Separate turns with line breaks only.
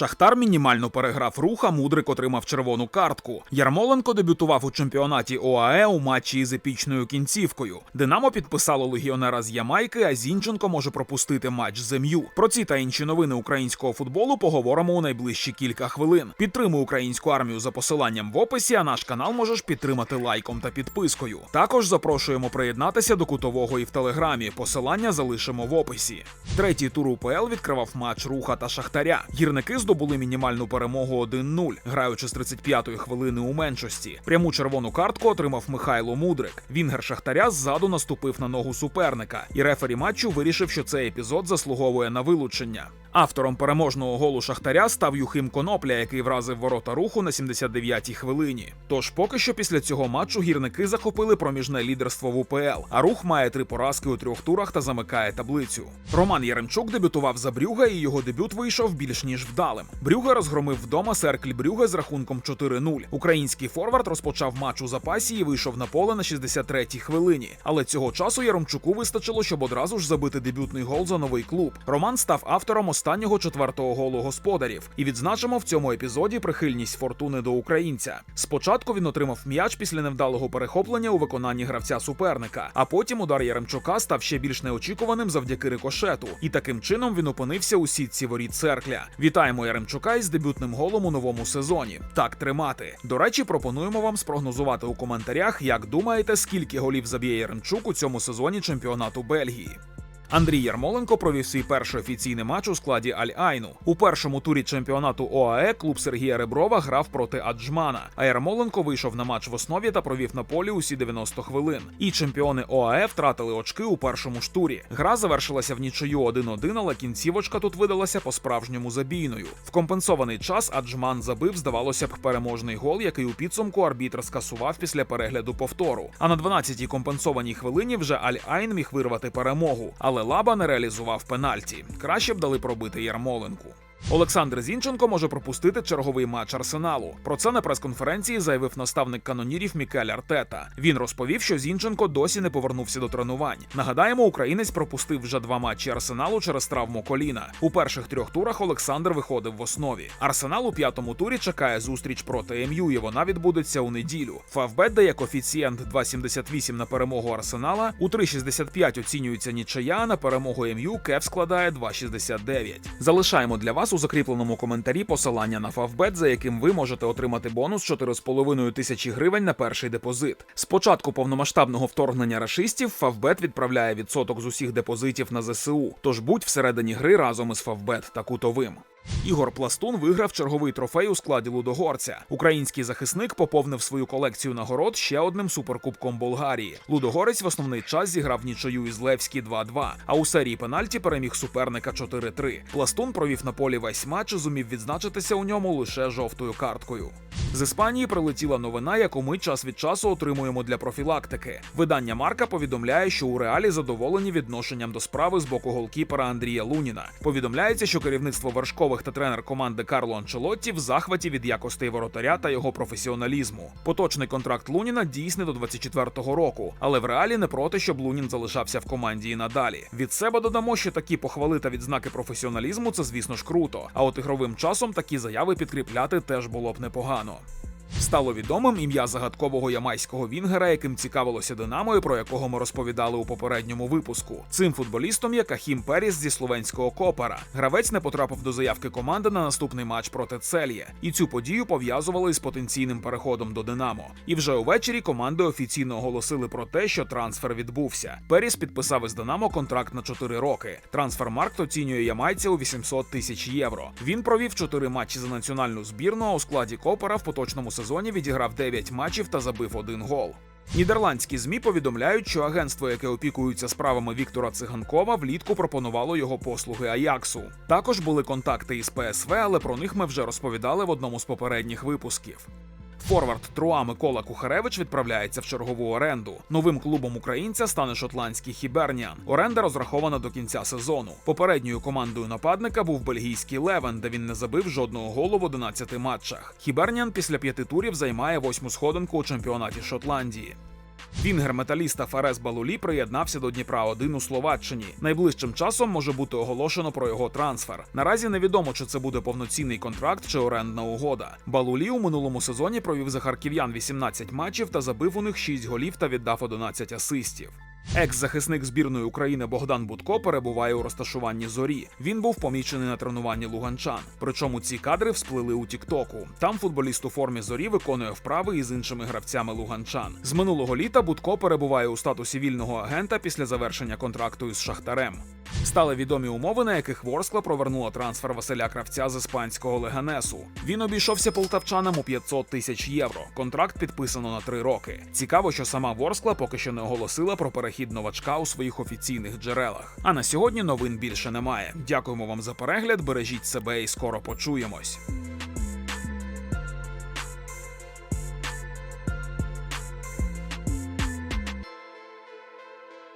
Шахтар мінімально переграв руха. Мудрик отримав червону картку. Ярмоленко дебютував у чемпіонаті ОАЕ у матчі із епічною кінцівкою. Динамо підписало легіонера з Ямайки, а Зінченко може пропустити матч з МЮ. Про ці та інші новини українського футболу поговоримо у найближчі кілька хвилин. Підтримуй українську армію за посиланням в описі. А наш канал можеш підтримати лайком та підпискою. Також запрошуємо приєднатися до кутового і в телеграмі. Посилання залишимо в описі. Третій тур УПЛ відкривав матч руха та Шахтаря. Гірники здобули мінімальну перемогу 1-0, граючи з 35-ї хвилини у меншості. Пряму червону картку отримав Михайло Мудрик. Вінгер Шахтаря ззаду наступив на ногу суперника, і рефері матчу вирішив, що цей епізод заслуговує на вилучення. Автором переможного голу Шахтаря став Юхим Конопля, який вразив ворота руху на 79-й хвилині. Тож поки що після цього матчу гірники захопили проміжне лідерство в УПЛ, а рух має три поразки у трьох турах та замикає таблицю. Роман Яремчук дебютував за Брюга, і його дебют вийшов більш ніж вдалим. Брюга розгромив вдома Серкль Брюге з рахунком 4-0. Український форвард розпочав матч у запасі і вийшов на поле на 63-й хвилині. Але цього часу Яремчуку вистачило, щоб одразу ж забити дебютний гол за новий клуб. Роман став автором останнього четвертого голу господарів. І відзначимо в цьому епізоді прихильність фортуни до українця. Спочатку він отримав м'яч після невдалого перехоплення у виконанні гравця суперника, а потім удар Яремчука став ще більш неочікуваним завдяки рикошету. І таким чином він опинився у сітці воріт Церкля. Вітаємо Яремчука із дебютним голом у новому сезоні. Так тримати. До речі, пропонуємо вам спрогнозувати у коментарях, як думаєте, скільки голів заб'є Яремчук у цьому сезоні чемпіонату Бельгії. Андрій Ярмоленко провів свій перший офіційний матч у складі Аль-Айну. У першому турі чемпіонату ОАЕ клуб Сергія Реброва грав проти Аджмана. А Ярмоленко вийшов на матч в основі та провів на полі усі 90 хвилин. І чемпіони ОАЕ втратили очки у першому ж турі. Гра завершилася в нічию 1-1, але кінцівочка тут видалася по-справжньому забійною. В компенсований час Аджман забив, здавалося б, переможний гол, який у підсумку арбітр скасував після перегляду повтору. А на 12-й компенсованій хвилині вже Аль-Айн міг вирвати перемогу. Але Лаба не реалізував пенальті. Краще б дали пробити Ярмоленку. Олександр Зінченко може пропустити черговий матч арсеналу. Про це на прес-конференції заявив наставник канонірів Мікель Артета. Він розповів, що Зінченко досі не повернувся до тренувань. Нагадаємо, українець пропустив вже два матчі арсеналу через травму коліна. У перших трьох турах Олександр виходив в основі. Арсенал у п'ятому турі чекає зустріч проти МЮ, і вона відбудеться у неділю. Фавбет дає коефіцієнт 2,78 на перемогу арсенала. У 3,65 оцінюється нічия. На перемогу МЮ кев складає 2,69. Залишаємо для вас у закріпленому коментарі посилання на Фавбет, за яким ви можете отримати бонус 4,5 тисячі гривень на перший депозит. З початку повномасштабного вторгнення рашистів Фавбет відправляє відсоток з усіх депозитів на ЗСУ. Тож будь всередині гри разом із Фавбет та кутовим. Ігор Пластун виграв черговий трофей у складі Лудогорця. Український захисник поповнив свою колекцію нагород ще одним суперкубком Болгарії. Лудогорець в основний час зіграв нічию із Левські 2-2, а у серії пенальті переміг суперника 4-3. Пластун провів на полі весь матч і зумів відзначитися у ньому лише жовтою карткою. З Іспанії прилетіла новина, яку ми час від часу отримуємо для профілактики. Видання Марка повідомляє, що у реалі задоволені відношенням до справи з боку голкіпера Андрія Луніна. Повідомляється, що керівництво вершкових та тренер команди Карло Анчелотті в захваті від якостей воротаря та його професіоналізму. Поточний контракт Луніна дійсний до 24-го року, але в реалі не проти, щоб Лунін залишався в команді і надалі. Від себе додамо, що такі похвали та відзнаки професіоналізму це, звісно ж, круто. А от ігровим часом такі заяви підкріпляти теж було б непогано. Стало відомим ім'я загадкового ямайського вінгера, яким цікавилося Динамо, і про якого ми розповідали у попередньому випуску. Цим футболістом є Кахім Періс зі словенського Копера. Гравець не потрапив до заявки команди на наступний матч проти Цельє, і цю подію пов'язували із потенційним переходом до Динамо. І вже увечері команди офіційно оголосили про те, що трансфер відбувся. Періс підписав із Динамо контракт на 4 роки. Трансфермаркт оцінює ямайця у 800 тисяч євро. Він провів 4 матчі за національну збірну а у складі Копера в поточному відіграв 9 матчів та забив один гол. Нідерландські змі повідомляють, що агентство, яке опікується справами Віктора Циганкова, влітку пропонувало його послуги Аяксу. Також були контакти із ПСВ, але про них ми вже розповідали в одному з попередніх випусків. Форвард Труа Микола Кухаревич відправляється в чергову оренду. Новим клубом українця стане шотландський Хіберніан. Оренда розрахована до кінця сезону. Попередньою командою нападника був бельгійський Левен, де він не забив жодного голу в 11 матчах. Хіберніан після п'яти турів займає восьму сходинку у чемпіонаті Шотландії. Вінгер металіста Ферес Балулі приєднався до Дніпра 1 у Словаччині. Найближчим часом може бути оголошено про його трансфер. Наразі невідомо, чи це буде повноцінний контракт чи орендна угода. Балулі у минулому сезоні провів за харків'ян 18 матчів та забив у них 6 голів та віддав 11 асистів. Екс-захисник збірної України Богдан Будко перебуває у розташуванні зорі. Він був помічений на тренуванні луганчан. Причому ці кадри всплили у Тіктоку. Там футболіст у формі зорі виконує вправи із іншими гравцями луганчан. З минулого літа Будко перебуває у статусі вільного агента після завершення контракту із Шахтарем. Стали відомі умови, на яких Ворскла провернула трансфер Василя Кравця з іспанського Леганесу. Він обійшовся полтавчанам у 500 тисяч євро. Контракт підписано на три роки. Цікаво, що сама Ворскла поки що не оголосила про перехід новачка у своїх офіційних джерелах. А на сьогодні новин більше немає. Дякуємо вам за перегляд. Бережіть себе і скоро почуємось.